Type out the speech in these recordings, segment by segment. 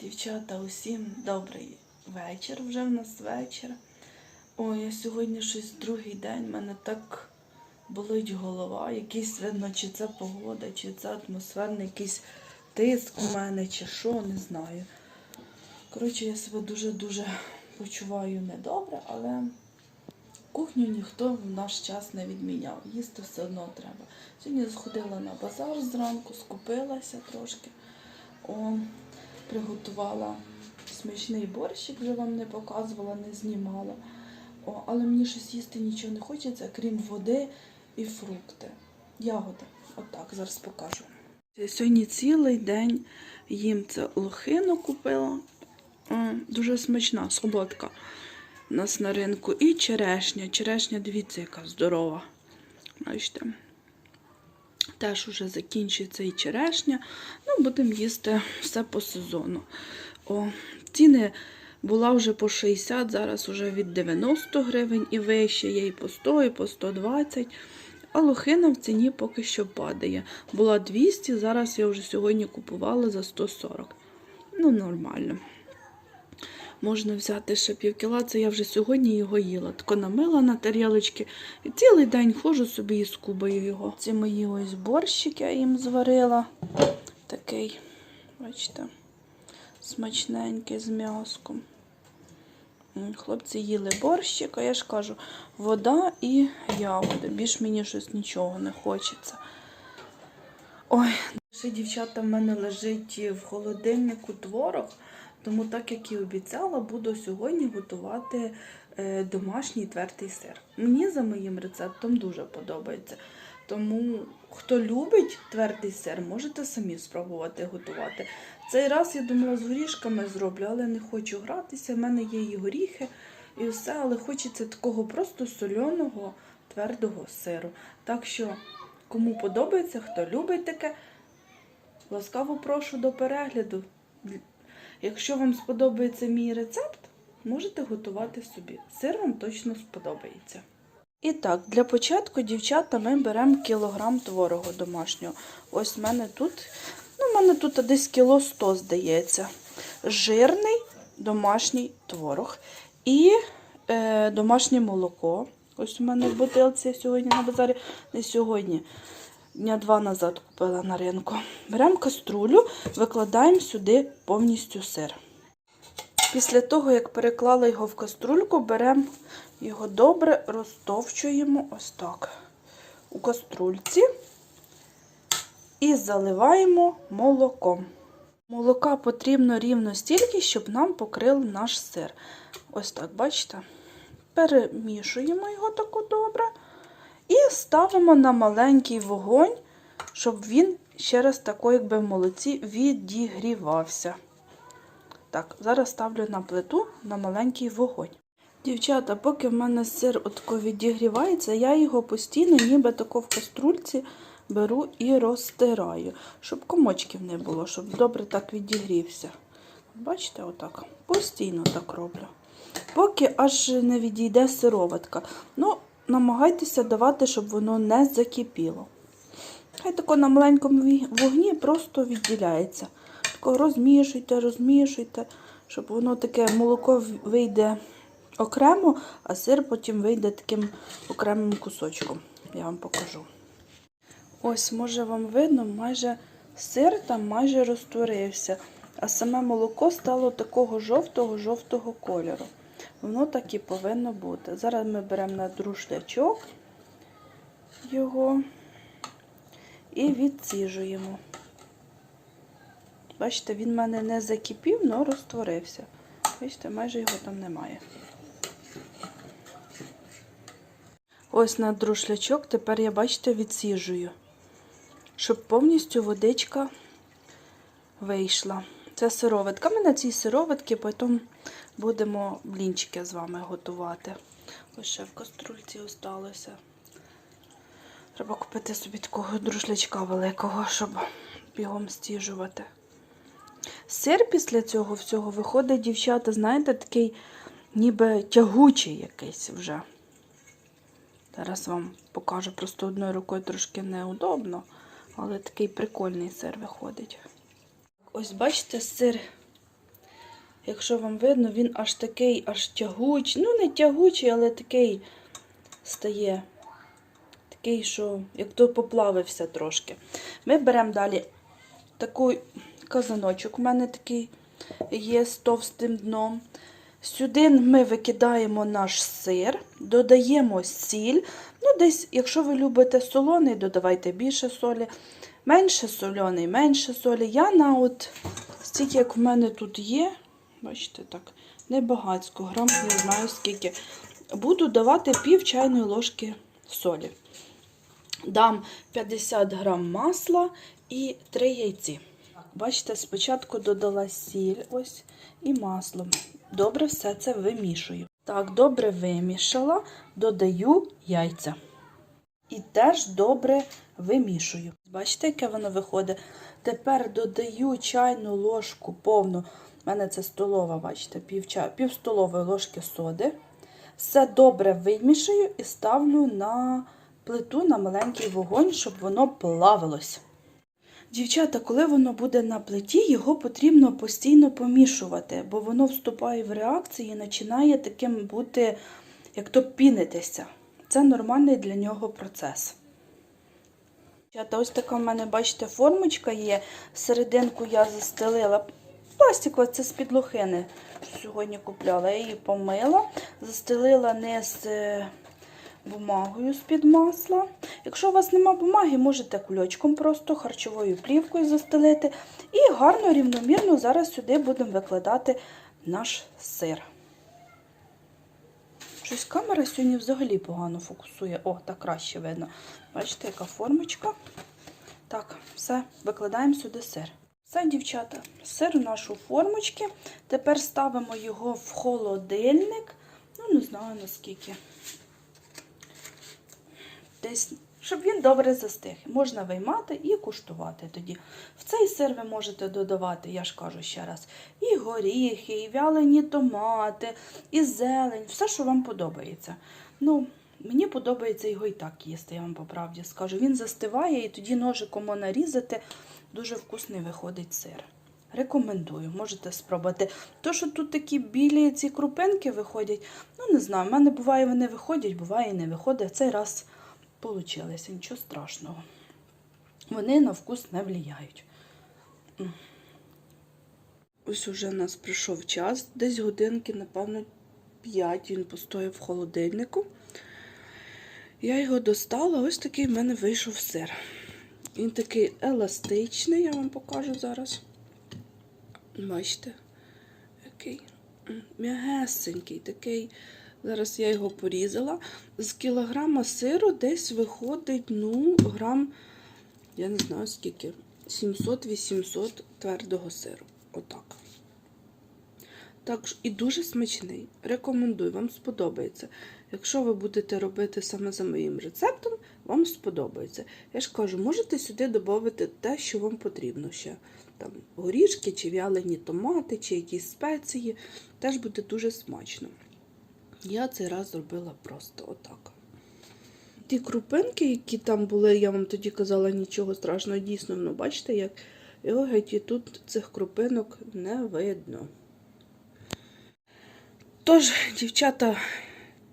Дівчата, усім добрий вечір. Вже в нас вечір. Ой, я сьогодні щось другий день, в мене так болить голова. Якийсь видно, чи це погода, чи це атмосферний якийсь тиск у мене, чи що, не знаю. Коротше, я себе дуже-дуже почуваю недобре, але кухню ніхто в наш час не відміняв. Їсти все одно треба. Сьогодні сходила на базар зранку, скупилася трошки. О, приготувала смачний борщик, вже вам не показувала, не знімала. О, але мені щось їсти нічого не хочеться, крім води і фрукти. Ягоди. Отак, зараз покажу. Сьогодні цілий день їм це лохину купила. Дуже смачна, солодка у нас на ринку. І черешня. Черешня, дивіться, яка здорова. Бачите? Теж уже закінчується і черешня. Ну, будемо їсти все по сезону. О, ціни була вже по 60, зараз вже від 90 гривень і вище, є і по 100, і по 120. А лохина в ціні поки що падає. Була 200, зараз я вже сьогодні купувала за 140. Ну, нормально. Можна взяти ще пів кіла, це я вже сьогодні його їла. Тако намила на тарілочки і цілий день ходжу собі і скубаю його. Ці мої ось борщик я їм зварила. Такий, бачите, смачненький з м'яском. М, Хлопці їли борщик, а я ж кажу, вода і ягоди. Більш мені щось нічого не хочеться. Ой, ще дівчата в мене лежить в холодильнику творог. Тому, так як і обіцяла, буду сьогодні готувати е, домашній твердий сир. Мені за моїм рецептом дуже подобається. Тому, хто любить твердий сир, можете самі спробувати готувати. Цей раз я думала з горішками зроблю, але не хочу гратися. У мене є і горіхи, і все, але хочеться такого просто сольоного твердого сиру. Так що, кому подобається, хто любить таке, ласкаво прошу до перегляду. Якщо вам сподобається мій рецепт, можете готувати собі. Сир вам точно сподобається. І так, для початку, дівчата, ми беремо кілограм творогу домашнього. Ось в мене тут, ну, в мене тут десь кіло 100, здається. Жирний домашній творог. І е, домашнє молоко. Ось у мене в бутилці сьогодні на базарі. Не сьогодні. Дня два назад купила на ринку. Беремо каструлю, викладаємо сюди повністю сир. Після того, як переклала його в каструльку, беремо його добре розтовчуємо ось так у каструльці і заливаємо молоком. Молока потрібно рівно стільки, щоб нам покрив наш сир. Ось так, бачите? Перемішуємо його таку добре. І ставимо на маленький вогонь, щоб він ще раз тако, якби в молоці, відігрівався. Так, зараз ставлю на плиту на маленький вогонь. Дівчата, поки в мене сир отко відігрівається, я його постійно, ніби тако в каструльці беру і розтираю, щоб комочків не було, щоб добре так відігрівся. Бачите, отак. Постійно так роблю. Поки аж не відійде сироватка. Ну, намагайтеся давати, щоб воно не закипіло. Хай тако на маленькому вогні просто відділяється. Тако розмішуйте, розмішуйте, щоб воно таке молоко вийде окремо, а сир потім вийде таким окремим кусочком. Я вам покажу. Ось, може вам видно, майже сир там майже розтворився, а саме молоко стало такого жовтого-жовтого кольору. Воно так і повинно бути. Зараз ми беремо на друшлячок його і відціжуємо. Бачите, він в мене не закипів, але розтворився. Бачите, майже його там немає. Ось на друшлячок тепер я, бачите, відсіжую, щоб повністю водичка вийшла. Це сироватка. Ми на цій сироватці потім будемо блінчики з вами готувати. Ось ще в каструльці осталося. Треба купити собі такого друшлячка великого, щоб бігом стіжувати. Сир після цього всього виходить, дівчата, знаєте, такий ніби тягучий якийсь вже. Зараз вам покажу, просто одною рукою трошки неудобно, але такий прикольний сир виходить. Ось бачите, сир Якщо вам видно, він аж такий, аж тягучий. Ну, не тягучий, але такий стає. Такий, що як то поплавився трошки. Ми беремо далі такий казаночок. У мене такий є з товстим дном. Сюди ми викидаємо наш сир, додаємо сіль. Ну, десь, якщо ви любите солоний, додавайте більше солі. Менше соляний, менше солі. Я на от стільки, як в мене тут є, бачите, так, небагацько, грам, не знаю скільки. Буду давати пів чайної ложки солі. Дам 50 грам масла і 3 яйці. Бачите, спочатку додала сіль ось і масло. Добре все це вимішую. Так, добре вимішала, додаю яйця. І теж добре вимішую. Бачите, яке воно виходить? Тепер додаю чайну ложку повну. У мене це столова, бачите, пів, чай, пів столової ложки соди. Все добре вимішаю і ставлю на плиту на маленький вогонь, щоб воно плавилось. Дівчата, коли воно буде на плиті, його потрібно постійно помішувати, бо воно вступає в реакцію і починає таким бути, як то пінитися. Це нормальний для нього процес. Ось така в мене, бачите, формочка є. Серединку я застелила. Пластикова, це з-під сьогодні купляла. Я її помила, застелила низ е, бумагою з-під масла. Якщо у вас нема бумаги, можете кульочком просто харчовою плівкою застелити. І гарно, рівномірно зараз сюди будемо викладати наш сир. Щось камера сьогодні взагалі погано фокусує. О, так краще видно. Бачите, яка формочка. Так, все, викладаємо сюди сир. Все, дівчата, сир у нашу формочки. Тепер ставимо його в холодильник. Ну, не знаю наскільки. Десь, щоб він добре застиг. Можна виймати і куштувати тоді. В цей сир ви можете додавати, я ж кажу ще раз, і горіхи, і вялені томати, і зелень, все, що вам подобається. Ну, Мені подобається його і так їсти, я вам по правді скажу. Він застиває і тоді ножиком нарізати. Дуже вкусний виходить сир. Рекомендую, можете спробувати. То, що тут такі білі ці крупинки виходять, ну не знаю, в мене буває, вони виходять, буває і не виходить. В цей раз получилося, нічого страшного. Вони на вкус не влияють. Ось уже у нас прийшов час, десь годинки, напевно, 5 він постояв в холодильнику. Я його достала, ось такий в мене вийшов сир. Він такий еластичний, я вам покажу зараз. Бачите, який м'ягесенький, такий. Зараз я його порізала. З кілограма сиру десь виходить, ну, грам, я не знаю скільки, 700-800 твердого сиру. Отак. Так, і дуже смачний. Рекомендую, вам сподобається. Якщо ви будете робити саме за моїм рецептом, вам сподобається. Я ж кажу, можете сюди додати те, що вам потрібно ще. Там горішки, чи вялені томати, чи якісь спеції. Теж буде дуже смачно. Я цей раз зробила просто отак. Ті крупинки, які там були, я вам тоді казала, нічого страшного, дійсно, ну бачите, як його тут цих крупинок не видно. Тож, дівчата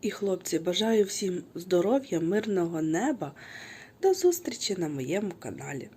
і хлопці, бажаю всім здоров'я, мирного неба. До зустрічі на моєму каналі.